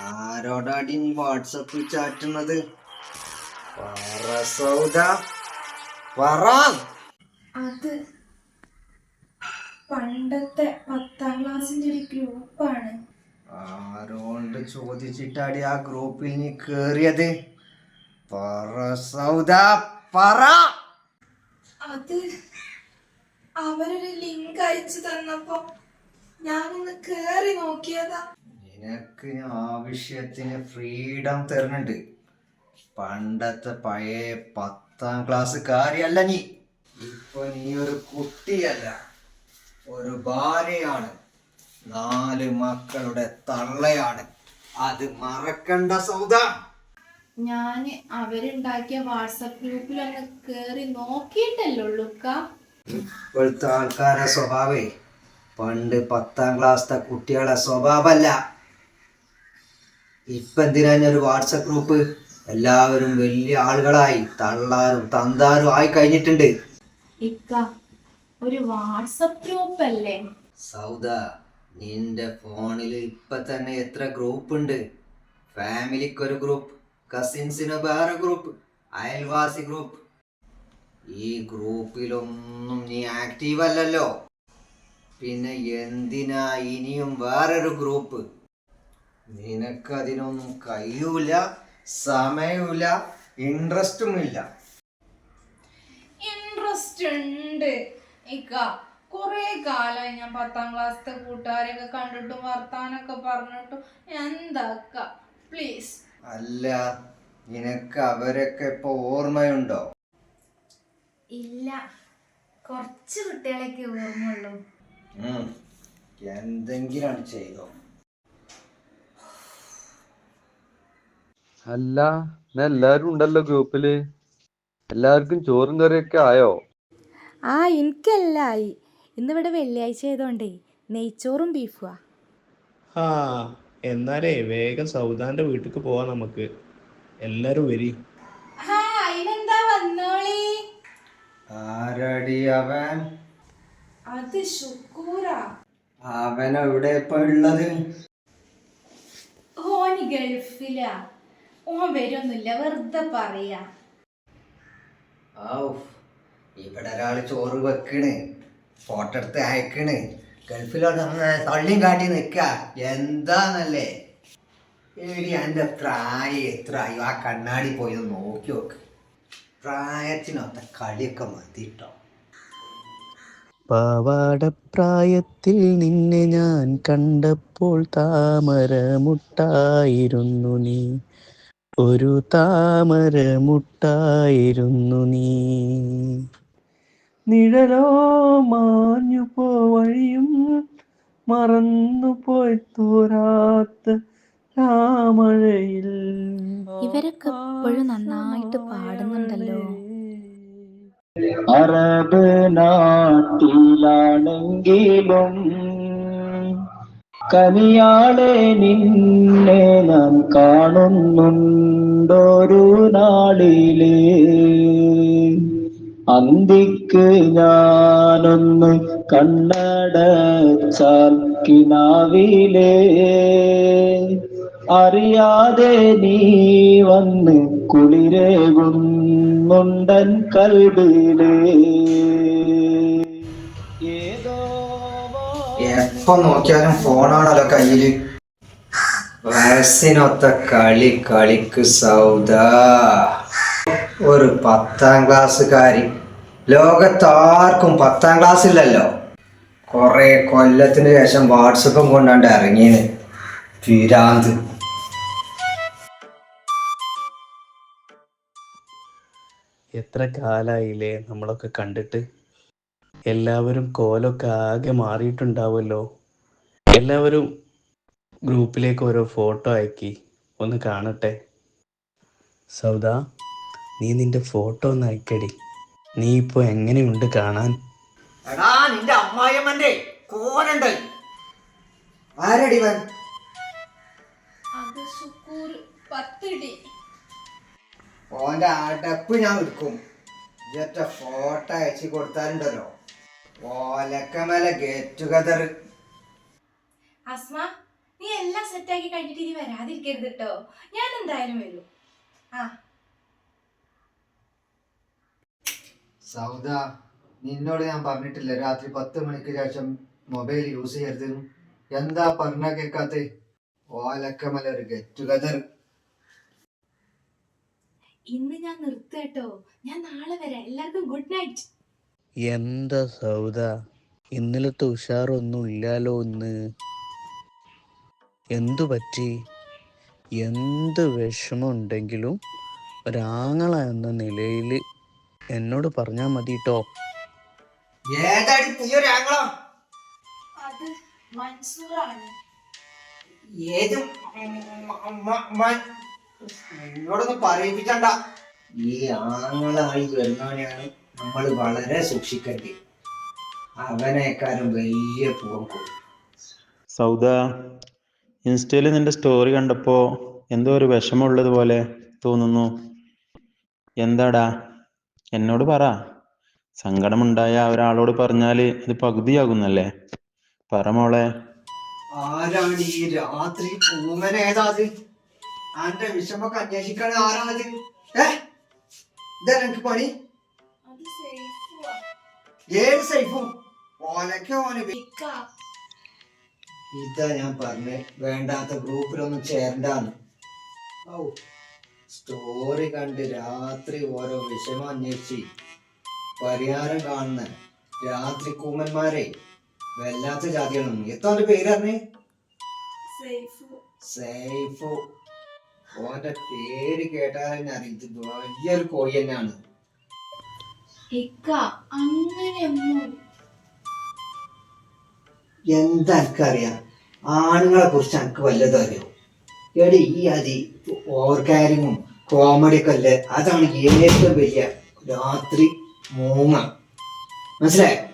ആരോടാടി നീ വാട്സപ്പിൽ ചാറ്റുന്നത്? പറ സൗദ. പറ. അത് പണ്ടത്തെ പത്താം ക്ലാസ്സിന്റെ ഒരു ഗ്രൂപ്പാണ്. ആരോണ്ട് ചോദിച്ചിട്ടാടി ആ ഗ്രൂപ്പിൽ നീ കേറിയത്? പറ സൗദ. പറ. അത് അവരൊരു ലിങ്ക് അയച്ചു തന്നപ്പോ ഞാനൊന്ന് കേറി നോക്കിയതാ. നിനക്ക് ഞാൻ ആവശ്യത്തിന് ഫ്രീഡം തരുന്നുണ്ട്. പണ്ടത്തെ പഴയ പത്താം ക്ലാസ് കാര്യല്ല നീ. ഇപ്പൊ നീ ഒരു കുട്ടിയല്ല. ഒരു ഭാര്യയാണ്. നാല് മക്കളുടെ തള്ളയാണ്. അത് മറക്കണ്ട സൗദ. ഞാൻ അവരുണ്ടാക്കിയ വാട്സപ്പ് ഗ്രൂപ്പിലൊന്ന് കേറി നോക്കിയിട്ടല്ലോ ഉള്ളുക്ക ഇപ്പോഴത്തെ ആൾക്കാരുടെ സ്വഭാവേ പണ്ട് പത്താം ക്ലാസ്സിലെ കുട്ടികളുടെ സ്വഭാവമല്ല ഇപ്പൊ എന്തിനാ ഒരു വാട്സപ്പ് ഗ്രൂപ്പ്? എല്ലാവരും വലിയ ആളുകളായി തള്ളാരും തന്താരും ആയി കഴിഞ്ഞിട്ടുണ്ട്. ഇക്ക ഒരു വാട്സപ്പ് ഗ്രൂപ്പ് അല്ലേ സൗദ നിന്റെ ഫോണിൽ ഇപ്പൊ തന്നെ എത്ര ഗ്രൂപ്പ് ഉണ്ട് ഫാമിലിക്ക് ഒരു ഗ്രൂപ്പ് കസിൻസിന് വേറെ ഗ്രൂപ്പ് അയൽവാസി ഗ്രൂപ്പ്. ഈ ഗ്രൂപ്പിലൊന്നും നീ ആക്റ്റീവ് അല്ലല്ലോ. പിന്നെ എന്തിനാ ഇനിയും വേറൊരു ഗ്രൂപ്പ്? നിനക്കതിനൊന്നും കഴിയൂല സമയമില്ല ഇൻട്രസ്റ്റും ഇല്ല ഇൻട്രസ്റ്റ് ഉണ്ട്. ഇക്ക കൊറേ കാലായി ഞാൻ പത്താം ക്ലാസ്സിലെ കൂട്ടുകാരെയൊക്കെ കണ്ടിട്ടും വർത്താനൊക്കെ പറഞ്ഞിട്ടും. എന്താക്ക പ്ലീസ് അല്ല നിനക്ക് അവരൊക്കെ ഇപ്പൊ ഓർമ്മയുണ്ടോ? ഇല്ല. കുറച്ച് കുട്ടികളൊക്കെ ഓർമ്മയുള്ളൂ. എന്തെങ്കിലാണ് എന്തെങ്കിലും ചെയ്തോ? അല്ല എല്ലാരും ഉണ്ടല്ലോ ഗ്രൂപ്പിൽ എല്ലാവർക്കും ചോറും കറിയൊക്കെ ആയോ? ആ എനിക്കെല്ലായി. ഇന്നിവിടെ വെള്ളിയാഴ്ച ആയതുകൊണ്ടേ നെയ്ച്ചോറും ബീഫുവാ. ആ എന്നാലേ വേഗം സൗദാന്റെ വീട്ടിക്ക് പോവാം നമുക്ക്. എല്ലാരും വരി. ആരടി അവൻ? അത് ശുക്കൂറാ അവൻ എവിടെ ഇപ്പൊ ഉള്ളത്? ഓന് ഗൾഫിലാ. ഓൻ വരുന്നില്ല. വെറുതെ പറയാ. ഇവിടെ ഒരാൾ ചോറ് വെക്കണ്. ഫോട്ടോ എടുത്ത് അയക്കണ്. ഗൾഫിലോട്ട് തള്ളിയും കാട്ടി നിക്ക. എന്താന്നല്ലേ? എടി എന്റെ പ്രായം എത്ര ആയോ? ആ കണ്ണാടി പോയി നോക്കി നോക്ക്. പ്രായത്തിനൊത്ത കളിയൊക്കെ മതിട്ടോ പാവാടപ്രായത്തിൽ നിന്നെ ഞാൻ കണ്ടപ്പോൾ താമരമുട്ടായിരുന്നു നീ. ഒരു താമരമുട്ടായിരുന്നു നീ. നിഴലോ മാഞ്ഞു പോ വഴിയും മറന്നു പോയി തോരാത്ത രാമഴയിൽ. ഇവരൊക്കെ എപ്പോഴും നന്നായിട്ട് പാടുന്നുണ്ടല്ലോ. അറബ് നാട്ടിലാണെങ്കിലും കനിയാളെ നിന്നെ നാം കാണുന്നുണ്ടൊരു നാളിൽ. അന്തിക്ക് ഞാനൊന്ന് കണ്ണടച്ചാൽ കിനാവിലേ. അറിയാതെ നീ വന്ന് കുളിരേകുന്നുണ്ടൻ കൽബിലേ. എപ്പോ നോക്കിയാലും ഫോണാണല്ലോ കയ്യിൽ. വയസ്സിനൊത്ത കളി കളിക്ക് സൗദ. ഒരു പത്താം ക്ലാസ്സുകാരി. ലോകത്താർക്കും പത്താം ക്ലാസ് ഇല്ലല്ലോ കുറെ കൊല്ലത്തിന് ശേഷം വാട്സപ്പും കൊണ്ടാണ്ട് ഇറങ്ങിയത് പിരാന്ത് എത്ര കാലായില്ലേ നമ്മളൊക്കെ കണ്ടിട്ട്? എല്ലാവരും കോലൊക്കെ ആകെ മാറിയിട്ടുണ്ടാവുമല്ലോ. എല്ലാവരും ഗ്രൂപ്പിലേക്ക് ഓരോ ഫോട്ടോ അയക്കി. ഒന്ന് കാണട്ടെ. സൗദ നീ നിന്റെ ഫോട്ടോ ഒന്ന് അയക്കടി. നീ ഇപ്പോൾ എങ്ങനെയുണ്ട് കാണാൻ? എടാ നിന്റെ അമ്മായിയമ്മന്റെ കോരണ്ട് ആരടി വൻ അത് പത്തിടി. ഓന്റെ അടപ്പ് ഞാൻ എടുക്കും. ഇജറ്റ ഫോട്ടോ അയച്ചു കൊടുത്താലുണ്ടല്ലോ. ഓലക്കമല ഗെറ്റ് ടുഗദർ. അസ്മ നീ എല്ലാം സെറ്റാക്കി കഴിഞ്ഞിട്ട് ഇനി വരാതിരിക്കരുത് കേട്ടോ ഞാൻ എന്തായാലും വരും. ആ. സൗദ നിന്നോട് ഞാൻ പറഞ്ഞിട്ടില്ല. രാത്രി പത്ത് മണിക്ക് ശേഷം മൊബൈൽ യൂസ് ചെയ്യരുത്. എന്താ പറഞ്ഞ കേക്കാത്ത? ഓലക്കമല ഒരു ഗെറ്റ് ടുഗദർ ഇന്ന് ഞാൻ നിർത്തട്ടോ ഞാൻ നാളെ വരാം. എല്ലാവർക്കും ഗുഡ് നൈറ്റ് എന്താ സൗദ? ഇന്നലത്തെ ഉഷാറൊന്നും ഇല്ലാലോ ഇന്ന്? എന്തു പറ്റി? എന്ത് വിഷമമുണ്ടെങ്കിലും ഒരാങ്ങള എന്ന നിലയിൽ എന്നോട് പറഞ്ഞാൽ മതി കേട്ടോ എന്നോടൊന്ന് പറയിപ്പിക്കണ്ട. ഈ ആങ്ങളായി വരുന്നവനെയാണ് നമ്മൾ വളരെ സൂക്ഷിക്കേണ്ടത് അവനേക്കാളും വലിയ പോക്കും. സൗദ ഇൻസ്റ്റയിൽ നിന്റെ സ്റ്റോറി കണ്ടപ്പോ എന്തോ ഒരു വിഷമമുള്ളതുപോലെ തോന്നുന്നു. എന്താടാ? എന്നോട് പറ. സങ്കടമുണ്ടായ ഒരാളോട് പറഞ്ഞാൽ അത് പകുതിയാകുന്നല്ലേ? പറ മോളെ. ആരാണ് ഈ രാത്രി പൂമന ഏതാത് ആന്റെ വിഷമൊക്കെ അന്വേഷിക്കാൻ ഇതാ എനിക്ക് പണി? ഏത് സൈഫും? ഓന് ഇതാ ഞാൻ പറഞ്ഞ് വേണ്ടാത്ത ഗ്രൂപ്പിലൊന്നും ചേരണ്ടാന്ന്. ഔ സ്റ്റോറി കണ്ട് രാത്രി ഓരോ വിഷമം അന്വേഷിച്ച് പരിഹാരം കാണുന്ന രാത്രി കൂമന്മാരെ വല്ലാത്ത ജാതിയാണ്. എത്തോന്റെ പേര് പറഞ്ഞേ? സേഫു. സൈഫു. ഓന്റെ പേര് കേട്ടാൽ തന്നെ അറിയാം. ഇത് വലിയൊരു കോഴി തന്നെയാണ്. ഇക്ക അങ്ങനെയൊന്നും എന്താ എനിക്കറിയാം. ആണുങ്ങളെ കുറിച്ച് എനിക്ക് വല്ലതും അറിയോ? എടി ഈ അതി ഓവർ കാരിങ്ങും കോമഡി ഒക്കെ അല്ലേ? അതാണ് ഏറ്റവും വലിയ രാത്രി മൂങ്ങ മനസ്സിലായോ?